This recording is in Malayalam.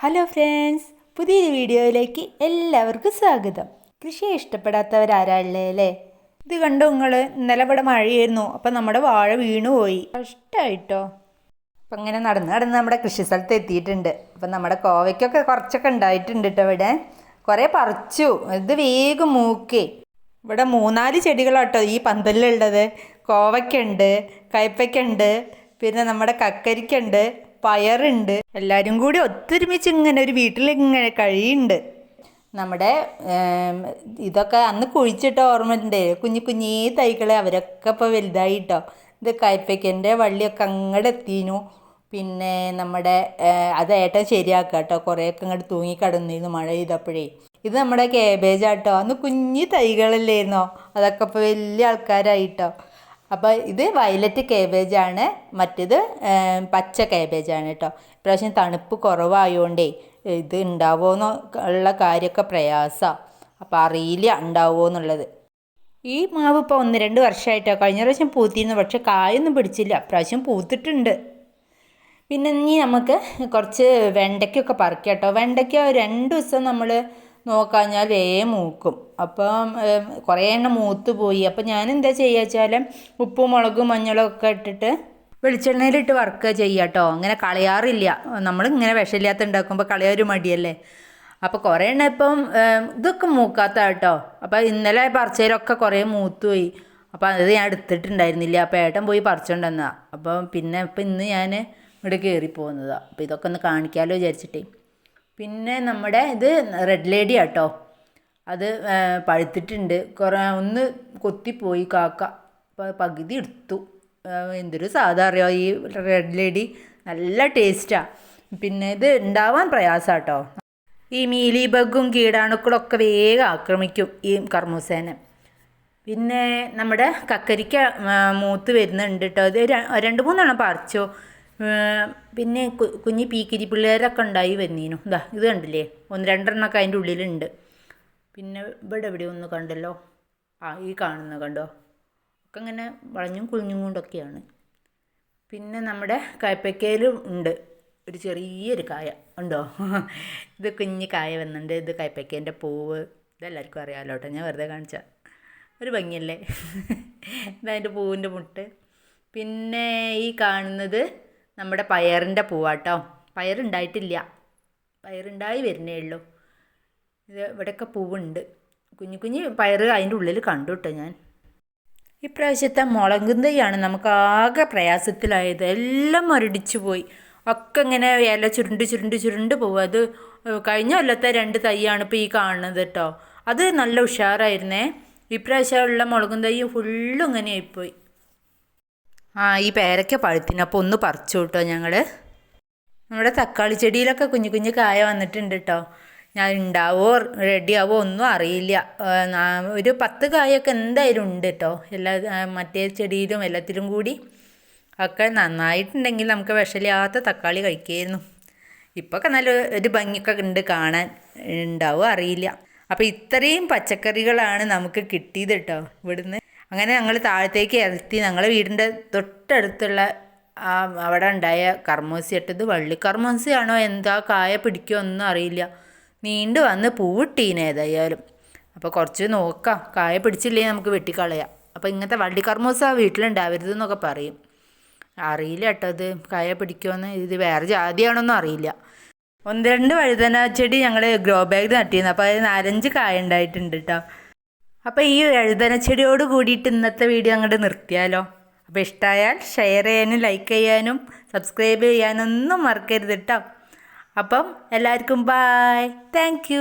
ഹലോ ഫ്രണ്ട്സ് പുതിയൊരു വീഡിയോയിലേക്ക് എല്ലാവർക്കും സ്വാഗതം. കൃഷി ഇഷ്ടപ്പെടാത്തവരാരാളേ അല്ലേ? ഇത് കണ്ടു നിങ്ങൾ ഇന്നലെ ഇവിടെ മഴയായിരുന്നു അപ്പം നമ്മുടെ വാഴ വീണുപോയി കഷ്ടമായിട്ടോ അപ്പം ഇങ്ങനെ നടന്ന് നടന്ന് നമ്മുടെ കൃഷി സ്ഥലത്ത് എത്തിയിട്ടുണ്ട്. അപ്പം നമ്മുടെ കോവയ്ക്കൊക്കെ കുറച്ചൊക്കെ ഉണ്ടായിട്ടുണ്ട് കേട്ടോ ഇവിടെ. കുറേ പറിച്ചു. ഇത് വേഗം മൂക്കേ. ഇവിടെ മൂന്നാൽ ചെടികളാട്ടോ ഈ പന്തലിലുള്ളത്. കോവയ്ക്കുണ്ട് കയ്പ്പയ്ക്കുണ്ട് പിന്നെ നമ്മുടെ കക്കരിക്കുണ്ട്. പയറുണ്ട്. എല്ലാവരും കൂടി ഒത്തൊരുമിച്ച് ഇങ്ങനെ ഒരു വീട്ടിൽ ഇങ്ങനെ കഴിയുന്നുണ്ട് നമ്മുടെ ഇതൊക്കെ അന്ന് കുഴിച്ചിട്ട ഓർമ്മയുണ്ട്? കുഞ്ഞു കുഞ്ഞീ തൈകളെ അവരൊക്കെ ഇപ്പോൾ വലുതായിട്ടോ? ഇത് കയ്പ്പയ്ക്കന്റെ വള്ളിയൊക്കെ അങ്ങോട്ട് എത്തിനു. പിന്നെ നമ്മുടെ അത് ഏട്ടൻ ശരിയാക്കുക കേട്ടോ കുറേയൊക്കെ അങ്ങോട്ട് തൂങ്ങിക്കിടന്നിരുന്നു മഴ ചെയ്തപ്പോഴേ ഇത് നമ്മുടെ കേബേജ് ആട്ടോ അന്ന് കുഞ്ഞു തൈകളല്ലായിരുന്നോ അതൊക്കെ ഇപ്പോൾ വലിയ ആൾക്കാരായിട്ടോ? അപ്പോൾ ഇത് വയലറ്റ് കേബേജ് ആണ്. മറ്റേത് പച്ച കേബേജ് ആണ് കേട്ടോ ഇപ്രാവശ്യം തണുപ്പ് കുറവായതുകൊണ്ടേ ഇത് ഉണ്ടാവുമോ ഉള്ള കാര്യമൊക്കെ പ്രയാസമാണ് അപ്പോൾ അറിയില്ല ഉണ്ടാവുമോ എന്നുള്ളത്. ഈ മാവ് ഇപ്പോൾ ഒന്ന് രണ്ട് വർഷമായിട്ടോ കഴിഞ്ഞ പ്രാവശ്യം പൂത്തിരുന്നു പക്ഷേ കായൊന്നും പിടിച്ചില്ല. പ്രാവശ്യം പൂത്തിട്ടുണ്ട്. പിന്നെ ഇനി നമുക്ക് കുറച്ച് വെണ്ടയ്ക്കൊക്കെ പറിക്കാം കേട്ടോ വെണ്ടയ്ക്ക രണ്ട് ദിവസം നമ്മൾ നോക്കാഞ്ഞാൽ വേഗം മൂക്കും. അപ്പം കുറേ എണ്ണം മൂത്ത് പോയി. അപ്പം ഞാൻ എന്താ ചെയ്യുക വെച്ചാൽ ഉപ്പും മുളകും മഞ്ഞളും ഒക്കെ ഇട്ടിട്ട് വെളിച്ചെണ്ണയിലിട്ട് വർക്ക് ചെയ്യുക കേട്ടോ അങ്ങനെ കളയാറില്ല. നമ്മൾ ഇങ്ങനെ വിഷമില്ലാത്ത ഉണ്ടാക്കുമ്പോൾ കളയാറ് മടിയല്ലേ? അപ്പോൾ കുറേ എണ്ണം ഇപ്പം ഇതൊക്കെ മൂക്കാത്ത കേട്ടോ അപ്പോൾ ഇന്നലെ പറിച്ചതിലൊക്കെ കുറേ മൂത്തുപോയി അപ്പോൾ അത് ഞാൻ എടുത്തിട്ടുണ്ടായിരുന്നില്ല. അപ്പോൾ ഏട്ടൻ പോയി പറിച്ചോണ്ടെന്നാ. അപ്പം പിന്നെ ഇപ്പം ഇന്ന് ഞാൻ ഇവിടെ കയറി പോകുന്നതാണ് അപ്പോൾ ഇതൊക്കെ ഒന്ന് കാണിക്കാമല്ലോ വിചാരിച്ചിട്ടേ. പിന്നെ നമ്മുടെ ഇത് റെഡ് ലേഡി ആട്ടോ. അത് പഴുത്തിട്ടുണ്ട്. കുറേ ഒന്ന് കൊത്തിപ്പോയി കാക്ക. പകുതി എടുത്തു. എന്തൊരു സാധാ ഈ റെഡ് ലേഡി നല്ല ടേസ്റ്റാണ് പിന്നെ ഇത് ഉണ്ടാവാൻ പ്രയാസാട്ടോ. ഈ മീലി ബഗും കീടാണുക്കളൊക്കെ വേഗം ആക്രമിക്കും ഈ കർമ്മൂസേനെ. പിന്നെ നമ്മുടെ കക്കരിക്ക മൂത്ത് വരുന്നുണ്ട് കേട്ടോ ഇത് രണ്ട് മൂന്നെണ്ണം പറിച്ചു. പിന്നെ കുഞ്ഞു പീക്കിരി പിള്ളേരൊക്കെ ഉണ്ടായി വന്നീനു. ഇതാ ഇത് കണ്ടില്ലേ? ഒന്ന് രണ്ടെണ്ണമൊക്കെ അതിന്റെ ഉള്ളിലുണ്ട്. പിന്നെ ഇവിടെ എവിടെ ഒന്ന് കണ്ടല്ലോ? ആ ഈ കാണുന്ന കണ്ടോ? ഒക്കെ ഇങ്ങനെ വളഞ്ഞും കുളിഞ്ഞും കൊണ്ടൊക്കെയാണ്. പിന്നെ നമ്മുടെ കയ്പ്പയ്ക്കയിലും ഉണ്ട്. ഒരു ചെറിയൊരു കായ. ഉണ്ടോ? ഇത് കുഞ്ഞ് കായ വന്നിട്ടുണ്ട്. ഇത് കയ്പ്പയ്ക്കേന്റെ പൂവ്. ഇതെല്ലാവർക്കും അറിയാമല്ലോ കേട്ടോ. ഞാൻ വെറുതെ കാണിച്ച. ഒരു ഭംഗിയല്ലേ? ഇതതിന്റെ പൂവിന്റെ മുട്ട്. പിന്നെ ഈ കാണുന്നത് നമ്മുടെ പയറിന്റെ പൂവാട്ടോ. പയറുണ്ടായിട്ടില്ല. പയറുണ്ടായി വരുന്നേ ഉള്ളൂ. ഇത് ഇവിടെയൊക്കെ പൂവുണ്ട്. കുഞ്ഞു കുഞ്ഞ് പയറ് അതിന്റെ ഉള്ളിൽ കണ്ടു കേട്ടോ ഞാൻ. ഇപ്രാവശ്യത്തെ മുളകും നമുക്ക് ആകെ പ്രയാസത്തിലായത്. എല്ലാം മരടിച്ചു പോയി. ഒക്കെ ഇങ്ങനെ ഇല ചുരുണ്ട് ചുരുണ്ട് ചുരുണ്ട് പോകും അത് കഴിഞ്ഞ കൊല്ലത്തെ രണ്ട് തൈയാണ് ഇപ്പോൾ ഈ കാണുന്നത് കേട്ടോ. അത് നല്ല ഉഷാറായിരുന്നേ. ഇപ്രാവശ്യമുള്ള മുളകും തൈ ഫുള്ളും ഇങ്ങനെ ആയിപ്പോയി. ആ ഈ പേരയ്ക്ക പഴുത്തിന്. അപ്പോൾ ഒന്ന് പറിച്ചു കേട്ടോ ഞങ്ങൾ നമ്മുടെ തക്കാളി ചെടിയിലൊക്കെ കുഞ്ഞു കുഞ്ഞു കായ വന്നിട്ടുണ്ട് കേട്ടോ ഞാൻ ഉണ്ടാവോ റെഡിയാവോ ഒന്നും അറിയില്ല. ഒരു പത്ത് കായൊക്കെ എന്തായാലും ഉണ്ട് കേട്ടോ എല്ലാ മറ്റേ ചെടിയിലും എല്ലാത്തിലും കൂടി ഒക്കെ നന്നായിട്ടുണ്ടെങ്കിൽ നമുക്ക് വിഷമില്ലാത്ത തക്കാളി കഴിക്കായിരുന്നു. ഇപ്പൊക്കെ നല്ല ഒരു ഭംഗിയൊക്കെ ഉണ്ട് കാണാൻ. ഉണ്ടാവോ അറിയില്ല. അപ്പോൾ ഇത്രയും പച്ചക്കറികളാണ് നമുക്ക് കിട്ടിയത് കേട്ടോ ഇവിടുന്ന്. അങ്ങനെ ഞങ്ങൾ താഴത്തേക്ക് എത്തി. ഞങ്ങളുടെ വീടിന്റെ തൊട്ടടുത്തുള്ള ആ അവിടെ ഉണ്ടായ കർമ്മൂസി ഇട്ടത് വള്ളി കർമ്മൂസിയാണോ എന്താ കായ പിടിക്കുമോ ഒന്നും അറിയില്ല. നീണ്ടു വന്ന് പൂവിട്ടീന് ഏതായാലും. അപ്പോൾ കുറച്ച് നോക്കാം. കായ പിടിച്ചില്ലേ നമുക്ക് വെട്ടിക്കളയാം. അപ്പോൾ ഇങ്ങനത്തെ വള്ളി കർമ്മൂസ വീട്ടിലുണ്ടാവരുത് എന്നൊക്കെ പറയും. അറിയില്ല കേട്ടോ അത് കായ പിടിക്കുമെന്ന് ഇത് വേറെ ജാതിയാണോന്നും അറിയില്ല. ഒന്ന് രണ്ട് വഴുതന ചെടി ഞങ്ങൾ ഗ്രോ ബാഗ് നട്ടിരുന്നു. അപ്പോൾ അത് നാലഞ്ച് കായ ഉണ്ടായിട്ടുണ്ട് കേട്ടോ. അപ്പോൾ ഈ എഴുതന ചെടിയോട് കൂടിയിട്ട് ഇന്നത്തെ വീഡിയോ അങ്ങോട്ട് നിർത്തിയാലോ. അപ്പോൾ ഇഷ്ടമായാൽ ഷെയർ ചെയ്യാനും ലൈക്ക് ചെയ്യാനും സബ്സ്ക്രൈബ് ചെയ്യാനൊന്നും മറക്കരുത് കേട്ടോ അപ്പം എല്ലാവർക്കും ബായ് താങ്ക്